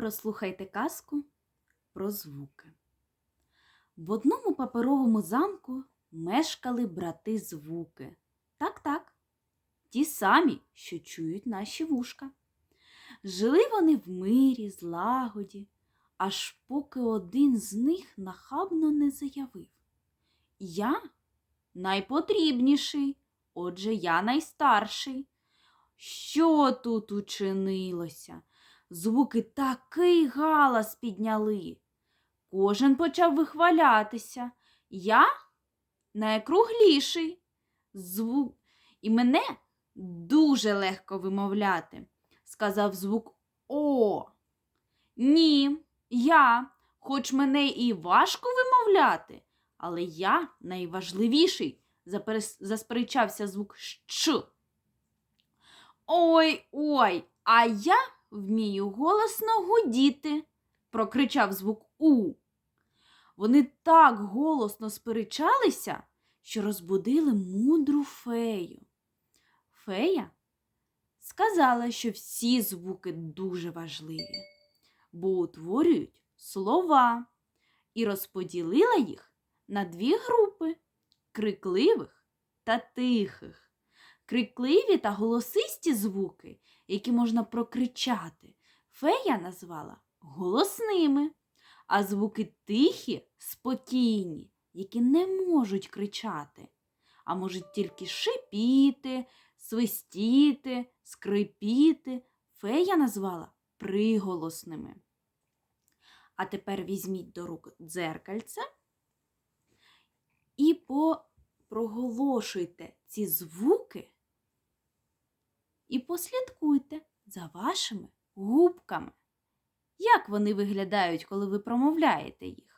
прослухайте казку про звуки. В одному паперовому замку мешкали брати звуки. Так-так, ті самі, що чують наші вушка. Жили вони в мирі, злагоді, аж поки один з них нахабно не заявив. Я найпотрібніший, отже, я найстарший. Що тут учинилося? Звуки такий галас підняли. Кожен почав вихвалятися. Я найкругліший. Звук і мене дуже легко вимовляти, сказав звук О. Ні, я, хоч мене і важко вимовляти, але я найважливіший, засперечався звук Щ. Ой ой, а я вмію голосно гудіти, прокричав звук У. Вони так голосно сперечалися, що розбудили мудру фею. Фея сказала, що всі звуки дуже важливі, бо утворюють слова, і розподілила їх на дві групи крикливих та тихих. Крикливі та голосисті звуки, які можна прокричати, фея назвала голосними, а звуки тихі, спокійні, які не можуть кричати, а можуть тільки шипіти, свистіти, скрипіти, фея назвала приголосними. А тепер візьміть до рук дзеркальце і проголошуйте ці звуки і послідкуйте за вашими губками. Як вони виглядають, коли ви промовляєте їх?